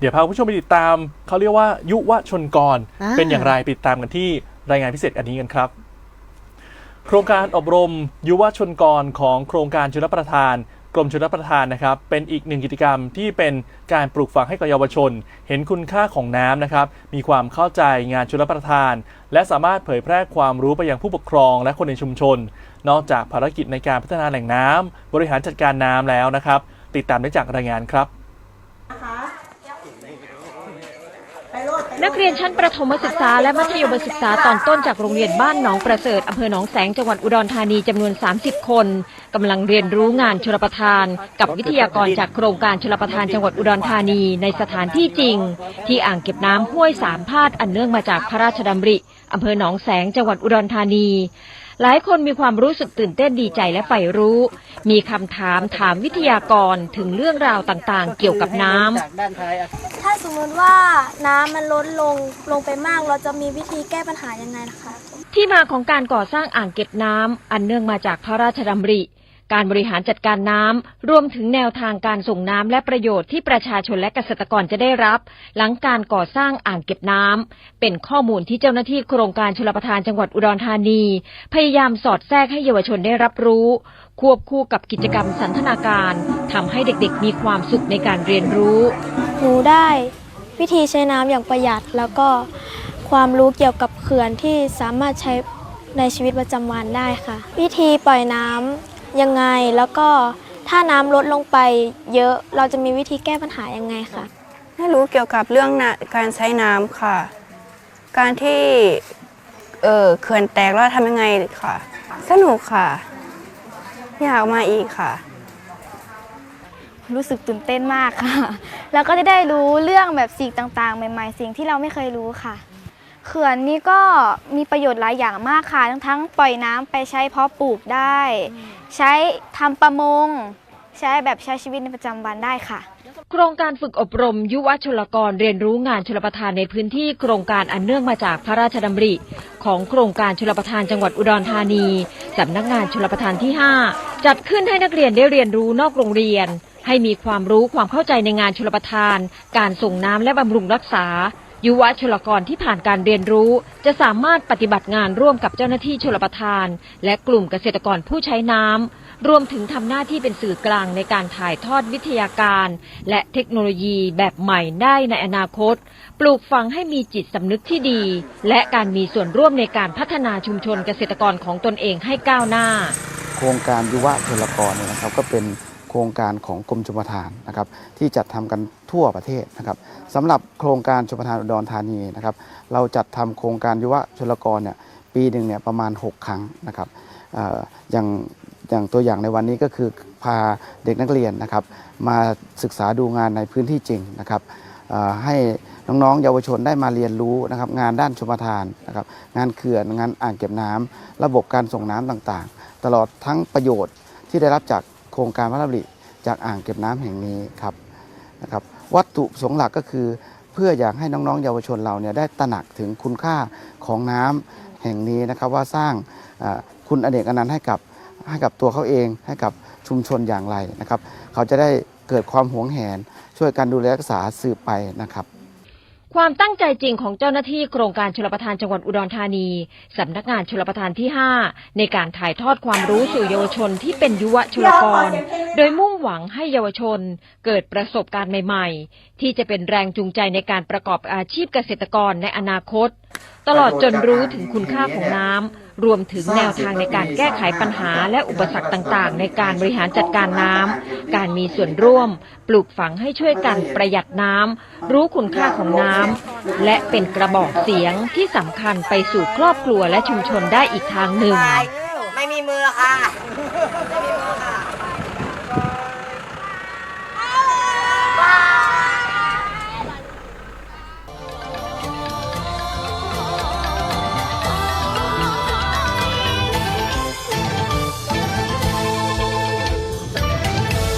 เดี๋ยวพาคุณผู้ชมไปติดตามเขาเรียกว่ายุวชนกร อ่า เป็นอย่างไรไปติดตามกันที่รายงานพิเศษอันนี้กันครับ โครงการอบรมยุวชนกรของโครงการชลประทาน กรมชลประทานนะครับ เป็นอีกหนึ่งกิจกรรมที่เป็นการปลูกฝังให้กับเยาวชน เห็นคุณค่าของน้ำนะครับ มีความเข้าใจงานชลประทาน และสามารถเผยแพร่ความรู้ไปยังผู้ปกครองและคนในชุมชน นอกจากภารกิจในการพัฒนาแหล่งน้ำบริหารจัดการน้ำแล้วนะครับ ติดตามได้จากรายงานครับ นักเรียนชั้นประถมศึกษาและมัธยมศึกษาตอนต้นจากโรงเรียนบ้านหนองประเสริฐอำเภอหนองแสงจังหวัดอุดรธานีจำนวน 30 คนกำลังเรียนรู้งานชลประทาน กับวิทยากรจากโครงการชลประทานจังหวัดอุดรธานีในสถานที่จริง ที่อ่างเก็บน้ำห้วยสามพาดอันเนื่องมาจากพระราชดำริอำเภอหนองแสงจังหวัดอุดรธานี หลายคนมีความรู้สึกตื่นเต้นดีใจและใฝ่รู้ มีคำถามถามวิทยากรถึงเรื่องราวต่างๆ เกี่ยวกับน้ำถ้าสมมติว่าน้ำมันลดลงลงไปมากเราจะมีวิธีแก้ปัญหายังไงล่ะคะ ที่มาของการก่อสร้างอ่างเก็บน้ำอันเนื่องมาจากพระราชดำริ การบริหารจัดการน้ำ รวมถึงแนวทางการส่งน้ำและประโยชน์ที่ประชาชนและเกษตรกรจะได้รับ หลังการก่อสร้างอ่างเก็บน้ำ เป็นข้อมูลที่เจ้าหน้าที่โครงการชลประทานจังหวัดอุดรธานี พยายามสอดแทรกให้เยาวชนได้รับรู้ ควบคู่กับกิจกรรมสันทนาการทำให้เด็กๆ มีความสุขในการเรียนรู้ หนูได้วิธีใช้น้ำอย่างประหยัดแล้วก็ความรู้เกี่ยวกับเขื่อนที่สามารถใช้ในชีวิตประจำวันได้ค่ะ วิธีปล่อยน้ำ ยังไงแล้วก็ถ้าน้ำลดลงไปเยอะเราจะมีวิธีแก้ปัญหายังไงค่ะให้รู้เกี่ยวกับเรื่องนะการใช้น้ำค่ะ การที่เออเขื่อนแตกแล้วทำยังไงค่ะ สนุกค่ะ อยากมาอีกค่ะรู้สึกตื่นเต้นมากค่ะ แล้วก็จะได้รู้เรื่องแบบสิ่งต่างๆ ใหม่ ๆ สิ่งที่เราไม่เคยรู้ค่ะ เขื่อนนี้ก็มีประโยชน์หลายอย่างมากค่ะ ทั้งทั้งปล่อยน้ำไปใช้เพาะปลูกได้ ใช้ทำประมง ใช้แบบใช้ชีวิตในประจำวันได้ค่ะโครงการฝึกอบรม ยุวชลกรเรียนรู้งานชลประทานในพื้นที่โครงการอันเนื่องมาจากพระราชดำริ ของโครงการชลประทานจังหวัดอุดรธานีสำนักงานชลประทานที่ 5 จัดขึ้นให้นักเรียนได้เรียนรู้นอกโรงเรียน ให้มีความรู้ความเข้าใจในงานชลประทาน การส่งน้ำและบำรุงรักษา ยุวชลกรที่ผ่านการเรียนรู้ จะสามารถปฏิบัติงานร่วมกับเจ้าหน้าที่ชลประทาน และกลุ่มเกษตรกรผู้ใช้น้ำรวมถึงทำหน้าที่เป็นสื่อกลางในการถ่ายทอดวิทยาการ และเทคโนโลยีแบบใหม่ได้ในอนาคต ปลูกฝังให้มีจิตสำนึกที่ดี และการมีส่วนร่วมในการพัฒนาชุมชนเกษตรกรของตนเองให้ก้าวหน้า โครงการยุวชลกรเนี่ยนะครับก็เป็น โครงการของกรมชลประทานนะครับที่จัดทำกันทั่วประเทศนะครับสำหรับโครงการชลประทานอุดรธานีนะครับเราจัดทำโครงการยุวชลกรเนี่ยปีหนึ่งเนี่ยประมาณ 6 ครั้งนะครับออย่างอย่างตัวอย่างในวันนี้ก็คือพาเด็กนักเรียนนะครับ มาศึกษาดูงานในพื้นที่จริงนะครับให้น้องๆ เยาวชนได้มาเรียนรู้นะครับงานด้านชลประทานนะครับงานเขื่อนงานอ่างเก็บน้ำระบบการส่งน้ำต่างๆ ตลอดทั้งประโยชน์ที่ได้รับจาก รงการพระราชดำริจากอ่างเก็บน้ำแห่งนี้ครับนะครับ วัตถุประสงค์หลักก็คือ เพื่ออยากให้น้องๆ เยาวชนเราเนี่ยได้ตระหนักถึงคุณค่าของน้ำแห่งนี้นะครับว่าสร้างคุณอเนกอนันต์ให้กับให้กับตัวเขาเองให้กับชุมชนอย่างไรนะครับ เขาจะได้เกิดความหวงแหนช่วยกันดูแลรักษาสืบไปนะครับ ความตั้งใจจริงของเจ้าหน้าที่โครงการชลประทานจังหวัดอุดรธานี สำนักงานชลประทานที่ 5 ในการถ่ายทอดความรู้สู่เยาวชนที่เป็นยุวชลกร โดยมุ่ง หวังให้เยาวชนเกิดประสบการณ์ใหม่ ๆ ที่จะเป็นแรงจูงใจในการประกอบอาชีพเกษตรกรในอนาคต ตลอดจนรู้ถึงคุณค่าของน้ำรวมถึงแนวทางในการแก้ไขปัญหาและอุปสรรคต่างๆ ในการบริหารจัดการน้ำการมีส่วนร่วม ปลูกฝังให้ช่วยกันประหยัดน้ำรู้คุณค่าของน้ำและเป็นกระบอกเสียงที่สำคัญไปสู่ครอบครัวและชุมชนได้อีกทางหนึ่ง ไม่มีมือค่ะ